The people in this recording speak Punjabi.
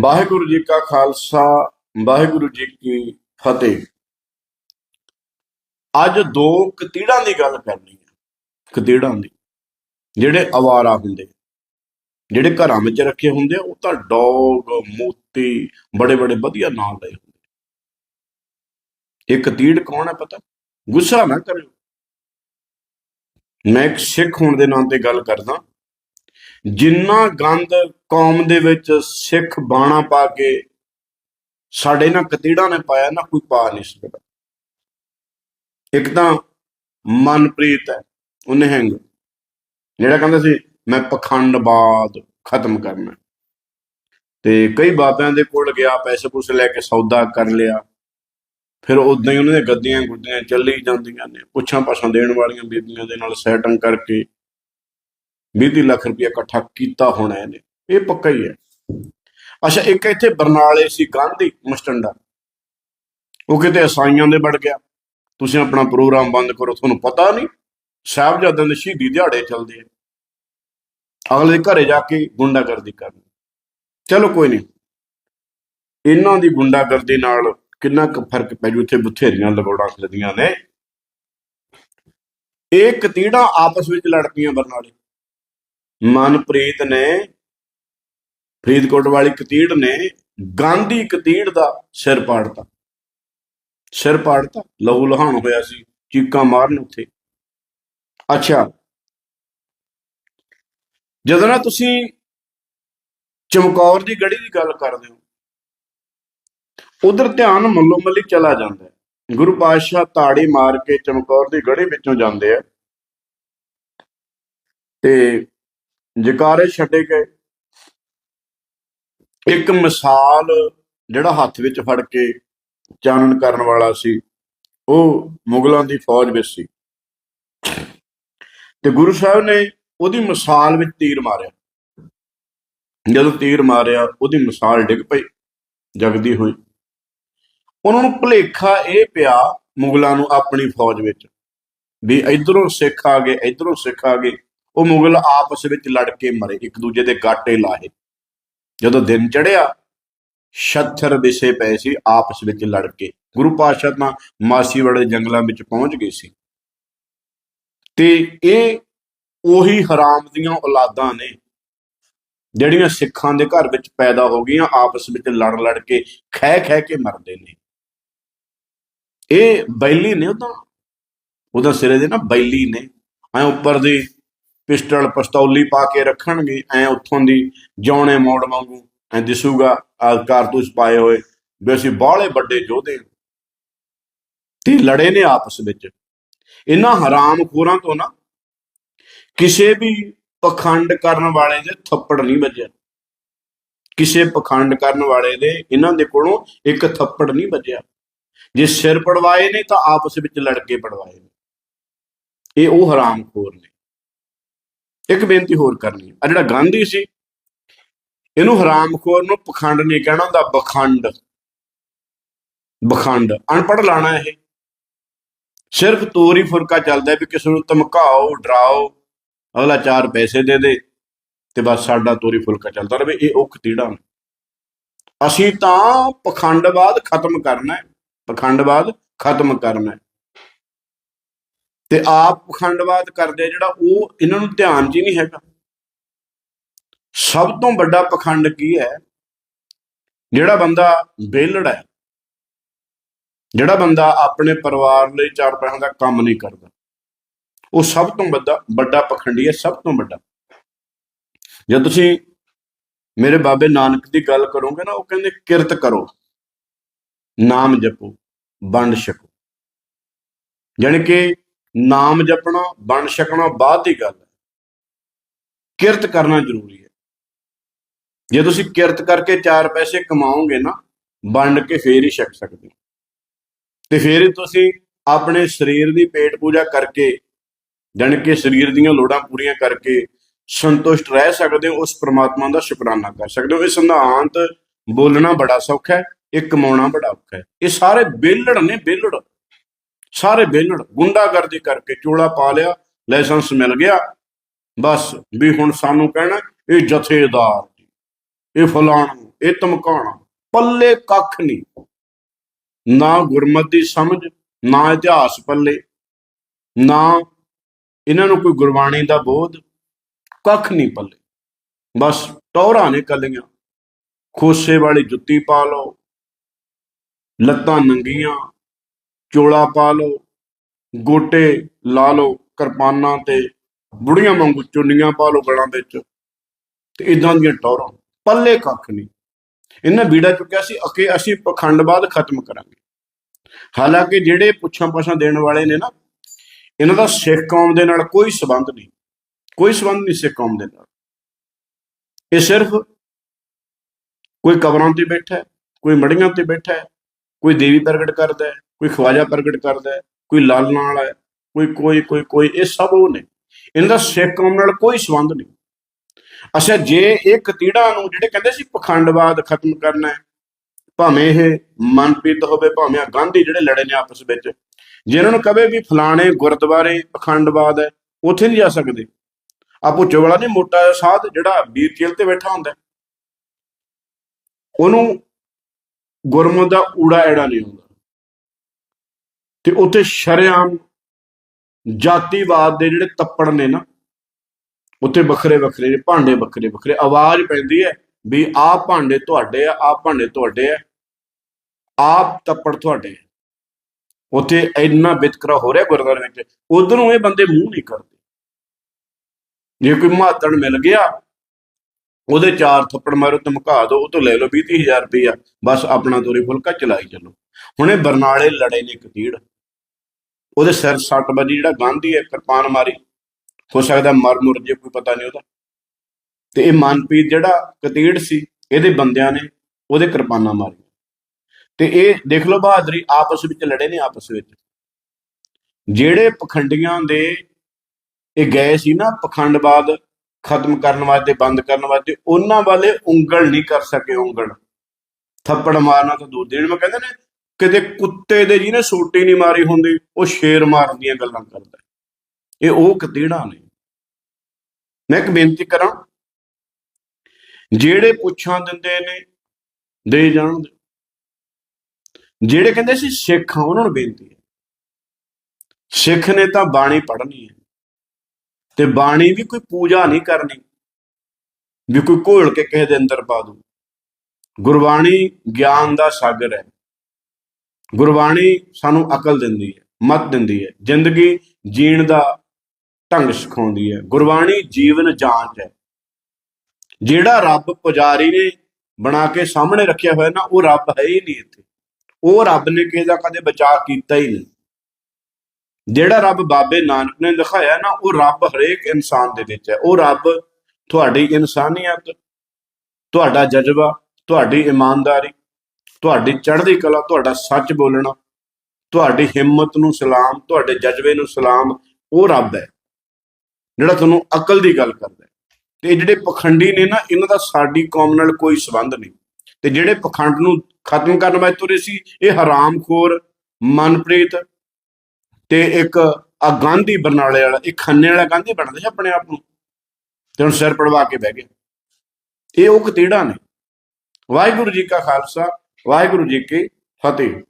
ਵਾਹਿਗੁਰੂ ਜੀ ਕਾ ਖਾਲਸਾ ਵਾਹਿਗੁਰੂ ਜੀ ਕੀ ਫਤਿਹ। ਅੱਜ ਦੋ ਕਤੀੜਾਂ ਦੀ ਗੱਲ ਕਰਨੀ ਹੈ। ਕਤੀੜਾਂ ਦੀ। ਜਿਹੜੇ ਅਵਾਰਾ ਹੁੰਦੇ ਜਿਹੜੇ ਘਰਾਂ ਵਿੱਚ ਰੱਖੇ ਹੁੰਦੇ ਆ, ਉਹ ਤਾਂ ਡੌਗ ਮੋਤੀ ਬੜੇ ਬੜੇ ਵਧੀਆ ਨਾਮ ਲਏ ਹੁੰਦੇ। ਇਹ ਕਤੀੜ ਕੌਣ ਹੈ ਪਤਾ? ਗੁੱਸਾ ਨਾ ਕਰਿਓ। ਮੈਂ ਇੱਕ ਸਿੱਖ ਹੋਣ ਦੇ ਨਾਂ ਤੇ ਗੱਲ ਕਰਦਾ। ਜਿੰਨਾ ਗੰਦ ਕੌਮ ਦੇ ਵਿੱਚ ਸਿੱਖ ਬਾਣਾ ਪਾ ਕੇ ਸਾਡੇ ਨਾਲ ਕਤੀੜਾਂ ਨੇ ਪਾਇਆ, ਨਾ ਕੋਈ ਪਾ ਨਹੀਂ ਸਕਦਾ। ਇੱਕ ਤਾਂ ਮਨਪ੍ਰੀਤ ਹੈ ਉਹ ਨਿਹੰਗ ਜਿਹੜਾ ਕਹਿੰਦਾ ਸੀ, ਮੈਂ ਪਖੰਡਬਾਦ ਖਤਮ ਕਰਨਾ ਤੇ ਕਈ ਬਾਬਿਆਂ ਦੇ ਕੋਲ ਗਿਆ, ਪੈਸੇ ਪੂਸੇ ਲੈ ਕੇ ਸੌਦਾ ਕਰ ਲਿਆ। ਫਿਰ ਉਦਾਂ ਹੀ ਉਹਨਾਂ ਦੀਆਂ ਗੱਦੀਆਂ ਗੁੱਦੀਆਂ ਚੱਲੀ ਜਾਂਦੀਆਂ ਨੇ, ਪੁੱਛਾਂ ਪਾਛਾਂ ਦੇਣ ਵਾਲੀਆਂ ਬੀਬੀਆਂ ਦੇ ਨਾਲ ਸੈਟਿੰਗ ਕਰਕੇ 20 ਲੱਖ ਰੁਪਇਆ ਇਕੱਠਾ ਕੀਤਾ ਹੋਣਾ ਇਹਨੇ। ਇਹ ਪੱਕਾ ਹੀ ਹੈ। ਅੱਛਾ, ਇੱਕ ਇੱਥੇ ਬਰਨਾਲੇ ਸੀ, ਗਾਂਧੀ ਮਸਟੰਡਾ। ਉਹ ਕਿਤੇ ਅਸਾਈਆਂ ਦੇ ਵੜ ਗਿਆ। ਤੁਸੀਂ ਆਪਣਾ ਪ੍ਰੋਗਰਾਮ ਬੰਦ ਕਰੋ, ਤੁਹਾਨੂੰ ਪਤਾ ਨਹੀਂ, ਸਾਹਿਬਜ਼ਾਦਿਆਂ ਦੇ ਸ਼ਹੀਦੀ ਦਿਹਾੜੇ ਚੱਲਦੇ ਆ। ਅਗਲੇ ਘਰੇ ਜਾ ਕੇ ਗੁੰਡਾਗਰਦੀ ਕਰਨੀ। ਚਲੋ ਕੋਈ ਨਹੀਂ। ਇਹਨਾਂ ਦੀ ਗੁੰਡਾਗਰਦੀ ਨਾਲ ਕਿੰਨਾ ਕੁ ਫ਼ਰਕ ਪੈ ਜੂ? ਇੱਥੇ ਬਥੇਰੀਆਂ ਲਗੋੜਾਂ ਖਿਲਦੀਆਂ ਨੇ। ਇਹ ਕਤੀੜਾਂ ਆਪਸ ਵਿੱਚ ਲੜਦੀਆਂ ਬਰਨਾਲੇ। ਮਨਪ੍ਰੀਤ ਨੇ ਫਰੀਦਕੋਟ ਵਾਲੀ ਕਤੀੜ ਨੇ, ਗਾਂਧੀ ਕਤੀੜ ਦਾ ਸਿਰ ਪਾੜਤਾ। ਸਿਰ ਪਾੜਤਾ, ਲਹੂ ਲਹਾਣ ਹੋਇਆ ਸੀ, ਚੀਕਾਂ ਮਾਰਨ ਉੱਥੇ। ਅੱਛਾ। ਜਦੋਂ ਨਾ ਤੁਸੀਂ ਚਮਕੌਰ ਦੀ ਗੜੀ ਦੀ ਗੱਲ ਕਰਦੇ ਹੋ, ਉਧਰ ਧਿਆਨ ਮੱਲੋ ਮੱਲੀ ਚਲਾ ਜਾਂਦਾ ਹੈ। ਗੁਰੂ ਪਾਤਸ਼ਾਹ ਤਾੜੀ ਮਾਰ ਕੇ ਚਮਕੌਰ ਦੀ ਗੜੀ ਵਿੱਚੋਂ ਜਾਂਦੇ ਆ। ਤੇ ਜਕਾਰੇ ਛੱਡੇ ਗਏ। ਇੱਕ ਮਿਸਾਲ ਜਿਹੜਾ ਹੱਥ ਵਿੱਚ ਫੜ ਕੇ ਚਾਨਣ ਕਰਨ ਵਾਲਾ ਸੀ, ਉਹ ਮੁਗਲਾਂ ਦੀ ਫੌਜ ਵਿੱਚ ਸੀ। ਤੇ ਗੁਰੂ ਸਾਹਿਬ ਨੇ ਉਹਦੀ ਮਿਸਾਲ ਵਿੱਚ ਤੀਰ ਮਾਰਿਆ। ਜਦੋਂ ਤੀਰ ਮਾਰਿਆ, ਉਹਦੀ ਮਿਸਾਲ ਡਿੱਗ ਪਈ, ਜਗਦੀ ਹੋਈ। ਉਹਨਾਂ ਨੂੰ ਭੁਲੇਖਾ ਇਹ ਪਿਆ ਮੁਗਲਾਂ ਨੂੰ ਆਪਣੀ ਫੌਜ ਵਿੱਚ ਵੀ ਇਧਰੋਂ ਸਿੱਖ ਆ ਗਏ, ਇਧਰੋਂ ਸਿੱਖ ਆ ਗਏ। ਉਹ ਮੁਗਲ ਆਪਸ ਵਿੱਚ ਲੜ ਕੇ ਮਰੇ, ਇੱਕ ਦੂਜੇ ਦੇ ਗਾਟੇ ਲਾਹੇ। ਜਦੋਂ ਦਿਨ ਚੜਿਆ ਛੱਥਰ ਵਿਸੇ ਪਏ ਸੀ ਆਪਸ ਵਿੱਚ ਲੜ ਕੇ। ਗੁਰੂ ਪਾਤਸ਼ਾਹ ਤਾਂ ਮਾਸੀਵਾੜੇ ਜੰਗਲਾਂ ਵਿੱਚ ਪਹੁੰਚ ਗਏ ਸੀ। ਤੇ ਇਹ ਉਹੀ ਹਰਾਮ ਦੀਆਂ ਔਲਾਦਾਂ ਨੇ, ਜਿਹੜੀਆਂ ਸਿੱਖਾਂ ਦੇ ਘਰ ਵਿੱਚ ਪੈਦਾ ਹੋ ਗਈਆਂ, ਆਪਸ ਵਿੱਚ ਲੜ ਲੜ ਕੇ, ਖਹਿ ਖਹਿ ਕੇ ਮਰਦੇ ਨੇ। ਇਹ ਬੈਲੀ ਨੇ ਉਹ ਤਾਂ ਉਹਦਾ ਸਿਰੇ ਦੇ ਨਾ ਬੈਲੀ ਨੇ। ਐ ਉੱਪਰ ਦੀ ਪਿਸਟਲ, ਪਸਤੌਲੀ ਪਾ ਕੇ ਰੱਖਣਗੇ, ਐ ਉੱਥੋਂ ਦੀ ਜੌਣੇ ਮੋੜ ਵਾਂਗੂ ਐ ਦਿਸੂਗਾ ਕਾਰਤੂਸ ਪਾਏ ਹੋਏ। ਵੀ ਅਸੀਂ ਬਾਹਲੇ ਵੱਡੇ ਯੋਧੇ ਤੇ ਲੜੇ ਨੇ ਆਪਸ ਵਿੱਚ। ਇਹਨਾਂ ਹਰਾਮ ਖੋਰਾਂ ਤੋਂ ਨਾ ਕਿਸੇ ਵੀ ਪਖੰਡ ਕਰਨ ਵਾਲੇ ਦੇ ਥੱਪੜ ਨਹੀਂ ਵੱਜਿਆ। ਕਿਸੇ ਪਖੰਡ ਕਰਨ ਵਾਲੇ ਦੇ, ਇਹਨਾਂ ਦੇ ਕੋਲੋਂ ਇੱਕ ਥੱਪੜ ਨਹੀਂ ਵੱਜਿਆ। ਜੇ ਸਿਰ ਪੜਵਾਏ ਨੇ ਤਾਂ ਆਪਸ ਵਿੱਚ ਲੜ ਕੇ ਪੜਵਾਏ ਨੇ। ਇਹ ਉਹ ਹਰਾਮਖੋਰ ਨੇ। ਇੱਕ ਬੇਨਤੀ ਹੋਰ ਕਰਨੀ। ਆ ਜਿਹੜਾ ਗਾਂਧੀ ਸੀ, ਇਹਨੂੰ ਹਰਾਮਖੋਰ ਨੂੰ ਪਖੰਡ ਨਹੀਂ ਕਹਿਣਾ ਹੁੰਦਾ, ਬਖੰਡ। ਬਖੰਡ। ਅਨਪੜ ਲਾਣਾ ਇਹ। ਸਿਰਫ ਤੋਰੀ ਫੁਰਕਾ ਚੱਲਦਾ ਵੀ ਕਿਸੇ ਨੂੰ ਧਮਕਾਓ, ਡਰਾਓ, ਅਗਲਾ ਚਾਰ ਪੈਸੇ ਦੇ ਦੇ ਤੇ ਬਸ ਸਾਡਾ ਤੋਰੀ ਫੁਲਕਾ ਚੱਲਦਾ ਰਹੇ, ਇਹ ਉਹ ਖਤੀੜਾ ਅਸੀਂ ਤਾਂ ਪਖੰਡਵਾਦ ਖਤਮ ਕਰਨਾ ਹੈ, ਪਖੰਡਵਾਦ ਖਤਮ ਕਰਨਾ ਹੈ। ਤੇ ਆਪ ਪਖੰਡਵਾਦ ਕਰਦੇ ਜਿਹੜਾ ਉਹ ਇਹਨਾਂ ਨੂੰ ਧਿਆਨ 'ਚ ਹੀ ਨਹੀਂ ਹੈਗਾ। ਸਭ ਤੋਂ ਵੱਡਾ ਪਖੰਡ ਕੀ ਹੈ? ਜਿਹੜਾ ਬੰਦਾ ਵਿਹਲੜ ਹੈ, ਜਿਹੜਾ ਬੰਦਾ ਆਪਣੇ ਪਰਿਵਾਰ ਲਈ ਚਾਰ ਪੈਸਿਆਂ ਦਾ ਕੰਮ ਨਹੀਂ ਕਰਦਾ, ਉਹ ਸਭ ਤੋਂ ਵੱਡਾ ਵੱਡਾ ਪਖੰਡੀ ਹੈ ਸਭ ਤੋਂ ਵੱਡਾ। ਜੇ ਤੁਸੀਂ ਮੇਰੇ ਬਾਬੇ ਨਾਨਕ ਦੀ ਗੱਲ ਕਰੋਗੇ ਨਾ, ਉਹ ਕਹਿੰਦੇ, ਕਿਰਤ ਕਰੋ, ਨਾਮ ਜਪੋ, ਵੰਡ ਛਕੋ। ਜਾਣੀ ਕਿ ਨਾਮ ਜਪਣਾ, ਬਣ ਛਕਣਾ ਬਾਅਦ ਦੀ ਗੱਲ ਹੈ। ਕਿਰਤ ਕਰਨਾ ਜ਼ਰੂਰੀ ਹੈ। ਜੇ ਤੁਸੀਂ ਕਿਰਤ ਕਰਕੇ ਚਾਰ ਪੈਸੇ ਕਮਾਓਗੇ ਨਾ, ਵੰਡ ਕੇ ਫੇਰ ਹੀ ਛਕ ਸਕਦੇ ਹੋ। ਤੇ ਫੇਰ ਹੀ ਤੁਸੀਂ ਆਪਣੇ ਸਰੀਰ ਦੀ ਪੇਟ ਪੂਜਾ ਕਰਕੇ, ਜਾਣੀ ਕੇ ਸਰੀਰ ਦੀਆਂ ਲੋੜਾਂ ਪੂਰੀਆਂ ਕਰਕੇ ਸੰਤੁਸ਼ਟ ਰਹਿ ਸਕਦੇ ਹੋ, ਉਸ ਪ੍ਰਮਾਤਮਾ ਦਾ ਸ਼ੁਕਰਾਨਾ ਕਰ ਸਕਦੇ ਹੋ। ਇਹ ਸਿਧਾਂਤ ਬੋਲਣਾ ਬੜਾ ਸੌਖਾ ਹੈ, ਇਹ ਕਮਾਉਣਾ ਬੜਾ ਔਖਾ ਹੈ। ਇਹ ਸਾਰੇ ਬੇਲੜ ਨੇ ਬੇਲੜ ਸਾਰੇ ਬੇਲੜ ਗੁੰਡਾਗਰਦੀ ਕਰਕੇ ਚੋਲਾ ਪਾ ਲਿਆ, ਲਾਇਸੈਂਸ ਮਿਲ ਗਿਆ। ਬਸ ਵੀ ਹੁਣ ਸਾਨੂੰ ਕਹਿਣਾ, ਇਹ ਜਥੇਦਾਰ ਜੀ, ਇਹ ਫਲਾਣਾ, ਇਹ ਧਮਕਾਉਣਾ, ਪੱਲੇ ਕੱਖ ਨਹੀਂ। ਨਾ ਗੁਰਮਤਿ ਦੀ ਸਮਝ, ਨਾ ਇਤਿਹਾਸ ਪੱਲੇ, ਨਾ ਇਹਨਾਂ ਨੂੰ ਕੋਈ ਗੁਰਬਾਣੀ ਦਾ ਬੋਧ, ਕੱਖ ਨਹੀਂ ਪੱਲੇ। ਬਸ ਟੌਰਾਂ ਨੇ ਕੱਲੀਆਂ, ਖੋਸੇ ਵਾਲੀ ਜੁੱਤੀ ਪਾ ਲਓ, ਲੱਤਾਂ ਨੰਗੀਆਂ ਚੋਲਾ ਪਾ ਲਓ, ਗੋਟੇ ਲਾ ਲਓ ਕਿਰਪਾਨਾਂ ਤੇ, ਬੁੜੀਆਂ ਵਾਂਗੂ ਚੁੰਨੀਆਂ ਪਾ ਲਓ ਗਲਾਂ ਵਿੱਚ ਤੇ ਇਦਾਂ ਦੀਆਂ ਟੌਰਾਂ। ਪੱਲੇ ਕੱਖ ਨਹੀਂ। ਇਹਨਾਂ ਬੀੜਾ ਚੁੱਕਿਆ ਸੀ ਅਕੇ ਅਸੀਂ ਪਖੰਡਵਾਦ ਖਤਮ ਕਰਾਂਗੇ। ਹਾਲਾਂਕਿ ਜਿਹੜੇ ਪੁੱਛਾਂ ਪਾਛਾਂ ਦੇਣ ਵਾਲੇ ਨੇ ਨਾ, ਇਹਨਾਂ ਦਾ ਸਿੱਖ ਕੌਮ ਦੇ ਨਾਲ ਕੋਈ ਸਬੰਧ ਨਹੀਂ। ਕੋਈ ਸਬੰਧ ਨਹੀਂ ਸਿੱਖ ਕੌਮ ਦੇ ਨਾਲ। ਇਹ ਸਿਰਫ ਕੋਈ ਕਬਰਾਂ ਤੇ ਬੈਠਾ ਹੈ, ਕੋਈ ਮੜੀਆਂ ਤੇ ਬੈਠਾ ਹੈ ਕੋਈ ਦੇਵੀ ਪ੍ਰਗਟ ਕਰਦਾ ਹੈ, ਕੋਈ ਖਵਾਜਾ ਪ੍ਰਗਟ ਕਰਦਾ ਹੈ, ਕੋਈ ਲਾਲ ਨਾਲ ਹੈ, ਕੋਈ ਕੋਈ ਕੋਈ ਕੋਈ, ਇਹ ਸਭ ਉਹ ਨੇ। ਇਹਨਾਂ ਦਾ ਸਿੱਖ ਕੌਮ ਨਾਲ ਕੋਈ ਸੰਬੰਧ ਨਹੀਂ। ਅੱਛਾ, ਜੇ ਇਹ ਕਤੀੜਾ ਨੂੰ ਜਿਹੜੇ ਕਹਿੰਦੇ ਸੀ ਪਖੰਡਵਾਦ ਖਤਮ ਕਰਨਾ ਹੈ, ਭਾਵੇਂ ਇਹ ਮਨਪ੍ਰੀਤ ਹੋਵੇ, ਭਾਵੇਂ ਆਹ ਗਾਂਧੀ ਜਿਹੜੇ ਲੜੇ ਨੇ ਆਪਸ ਵਿੱਚ, ਜੇ ਇਹਨਾਂ ਨੂੰ ਕਵੇ ਵੀ ਫਲਾਣੇ ਗੁਰਦੁਆਰੇ ਪਖੰਡਵਾਦ ਹੈ, ਉੱਥੇ ਨਹੀਂ ਜਾ ਸਕਦੇ। ਆ ਭੁੱਚੋ ਵਾਲਾ ਨਹੀਂ, ਮੋਟਾ ਸਾਧ ਜਿਹੜਾ ਵੀਰ ਜੇਲ੍ਹ ਤੇ ਬੈਠਾ ਹੁੰਦਾ ਉਹਨੂੰ ਗੁਰਮਤ ਦਾ ਊੜਾ ਐੜਾ ਨਹੀਂ ਹੁੰਦਾ ਤੇ ਉੱਥੇ ਸ਼ਰੇਆਮ ਜਾਤੀਵਾਦ ਦੇ ਜਿਹੜੇ ਤੱਪੜ ਨੇ ਨਾ, ਉੱਥੇ ਵੱਖਰੇ ਵੱਖਰੇ ਨੇ, ਭਾਂਡੇ ਵੱਖਰੇ ਵੱਖਰੇ, ਆਵਾਜ਼ ਪੈਂਦੀ ਹੈ ਵੀ ਆਹ ਭਾਂਡੇ ਤੁਹਾਡੇ ਆ, ਆਹ ਭਾਂਡੇ ਤੁਹਾਡੇ ਆ, ਆਪ ਤੱਪੜ ਤੁਹਾਡੇ ਆ। ਉੱਥੇ ਇੰਨਾ ਵਿਤਕਰਾ ਹੋ ਰਿਹਾ ਗੁਰਦੁਆਰੇ ਵਿੱਚ, ਉਧਰੋਂ ਇਹ ਬੰਦੇ ਮੂੰਹ ਨਹੀਂ ਕਰਦੇ ਜੇ ਕੋਈ ਮਹਾਤਣ ਮਿਲ ਗਿਆ ਉਹਦੇ ਚਾਰ ਥੱਪੜ ਮਾਰੋ, ਧਮਕਾ ਦਿਓ, ਉਹ ਤੋਂ ਲੈ ਲਓ 20 ਹਜ਼ਾਰ ਰੁਪਇਆ ਬਸ ਆਪਣਾ ਤੋਰੀ ਫੁਲਕਾ ਚਲਾਈ ਚੱਲੋ। ਹੁਣ ਇਹ ਬਰਨਾਲੇ ਲੜੇ ਨੇ ਕਤੀੜ ਉਹਦੇ ਸਿਰ ਸੱਟ ਵੱਜੀ, ਜਿਹੜਾ ਗਾਂਧੀ ਹੈ, ਕਿਰਪਾਨ ਮਾਰੀ। ਹੋ ਸਕਦਾ ਮਰ ਮੁਰ ਜੇ, ਕੋਈ ਪਤਾ ਨਹੀਂ ਉਹਦਾ। ਤੇ ਇਹ ਮਨਪ੍ਰੀਤ ਜਿਹੜਾ ਕਤੀੜ ਸੀ, ਇਹਦੇ ਬੰਦਿਆਂ ਨੇ ਉਹਦੇ ਕਿਰਪਾਨਾਂ ਮਾਰੀਆਂ। ਤੇ ਇਹ ਦੇਖ ਲਓ ਬਹਾਦਰੀ, ਆਪਸ ਵਿੱਚ ਲੜੇ ਨੇ ਆਪਸ ਵਿੱਚ। ਜਿਹੜੇ ਪਖੰਡੀਆਂ ਦੇ ਇਹ ਗਏ ਸੀ ਨਾ ਪਖੰਡਵਾਦ ਖਤਮ ਕਰਨ ਵਾਸਤੇ, ਬੰਦ ਕਰਨ ਵਾਸਤੇ, ਉਹਨਾਂ ਵਾਲੇ ਉਂਗਲ ਨਹੀਂ ਕਰ ਸਕੇ ਉਂਗਲ। ਥੱਪੜ ਮਾਰਨਾ ਤਾਂ ਦੂਰ ਦੇਣ ਮੈਂ ਕਹਿੰਦੇ ਨੇ, ਕਿਤੇ ਕੁੱਤੇ ਦੇ ਜਿਹਨੇ ਸੋਟੀ ਨਹੀਂ ਮਾਰੀ ਹੁੰਦੀ, ਉਹ ਸ਼ੇਰ ਮਾਰਨ ਦੀਆਂ ਗੱਲਾਂ ਕਰਦਾ। ਇਹ ਉਹ ਕਤੀੜਾ ਨੇ। ਮੈਂ ਇੱਕ ਬੇਨਤੀ ਕਰਾਂ, ਜਿਹੜੇ ਪੁੱਛਾਂ ਦਿੰਦੇ ਨੇ, ਦੇ ਜਾਣ ਦਿਓ। ਜਿਹੜੇ ਕਹਿੰਦੇ ਸੀ ਸਿੱਖ ਆ, ਉਹਨਾਂ ਨੂੰ ਬੇਨਤੀ ਹੈ। ਸਿੱਖ ਨੇ ਤਾਂ ਬਾਣੀ ਪੜ੍ਹਨੀ ਹੈ। ਤੇ ਬਾਣੀ ਵੀ ਕੋਈ ਪੂਜਾ ਨਹੀਂ ਕਰਨੀ, ਵੀ ਕੋਈ ਘੋਲ ਕੇ ਕਿਸੇ ਦੇ ਅੰਦਰ ਪਾ ਦੂ ਗੁਰਬਾਣੀ ਗਿਆਨ ਦਾ ਸਾਗਰ ਹੈ। ਗੁਰਬਾਣੀ ਸਾਨੂੰ ਅਕਲ ਦਿੰਦੀ ਹੈ, ਮਤ ਦਿੰਦੀ ਹੈ, ਜ਼ਿੰਦਗੀ ਜੀਣ ਦਾ ਢੰਗ ਸਿਖਾਉਂਦੀ ਹੈ। ਗੁਰਬਾਣੀ ਜੀਵਨ ਜਾਂਚ ਹੈ। ਜਿਹੜਾ ਰੱਬ ਪੁਜਾਰੀ ਨੇ ਬਣਾ ਕੇ ਸਾਹਮਣੇ ਰੱਖਿਆ ਹੋਇਆ ਨਾ, ਉਹ ਰੱਬ ਹੈ ਹੀ ਨਹੀਂ ਇੱਥੇ। ਉਹ ਰੱਬ ਨੇ ਕਿਸੇ ਦਾ ਕਦੇ ਬਚਾਅ ਕੀਤਾ ਹੀ ਨਹੀਂ। ਜਿਹੜਾ ਰੱਬ ਬਾਬੇ ਨਾਨਕ ਨੇ ਦਿਖਾਇਆ ਨਾ, ਉਹ ਰੱਬ ਹਰੇਕ ਇਨਸਾਨ ਦੇ ਵਿੱਚ ਹੈ। ਉਹ ਰੱਬ ਤੁਹਾਡੀ ਇਨਸਾਨੀਅਤ, ਤੁਹਾਡਾ ਜਜ਼ਬਾ, ਤੁਹਾਡੀ ਇਮਾਨਦਾਰੀ, ਤੁਹਾਡੀ ਚੜ੍ਹਦੀ ਕਲਾ, ਤੁਹਾਡਾ ਸੱਚ ਬੋਲਣਾ, ਤੁਹਾਡੀ ਹਿੰਮਤ ਨੂੰ ਸਲਾਮ, ਤੁਹਾਡੇ ਜਜ਼ਬੇ ਨੂੰ ਸਲਾਮ, ਉਹ ਰੱਬ ਹੈ। ਜਿਹੜਾ ਤੁਹਾਨੂੰ ਅਕਲ ਦੀ ਗੱਲ ਕਰਦਾ ਤੇ ਇਹ ਜਿਹੜੇ ਪਖੰਡੀ ਨੇ ਨਾ, ਇਹਨਾਂ ਦਾ ਸਾਡੀ ਕੌਮ ਨਾਲ ਕੋਈ ਸਬੰਧ ਨਹੀਂ। ਤੇ ਜਿਹੜੇ ਪਖੰਡ ਨੂੰ ਖਤਮ ਕਰਨ ਵਾਸਤੇ ਤੁਰੇ ਸੀ, ਇਹ ਹਰਾਮਖੋਰ, ਮਨਪ੍ਰੀਤ ਤੇ ਇੱਕ ਆ ਗਾਂਧੀ ਬਰਨਾਲੇ ਵਾਲਾ ਇਹ ਖੰਨੇ ਵਾਲਾ ਗਾਂਧੀ ਬਣਦਾ ਸੀ ਆਪਣੇ ਆਪ ਨੂੰ। ਤੇ ਹੁਣ ਸਿਰ ਪੜਵਾ ਕੇ ਬਹਿ ਗਿਆ। ਇਹ ਉਹ ਕਤੀੜਾ ਨੇ। ਵਾਹਿਗੁਰੂ ਜੀ ਕਾ ਖਾਲਸਾ, ਵਾਹਿਗੁਰੂ ਜੀ ਕੀ ਫਤਿਹ।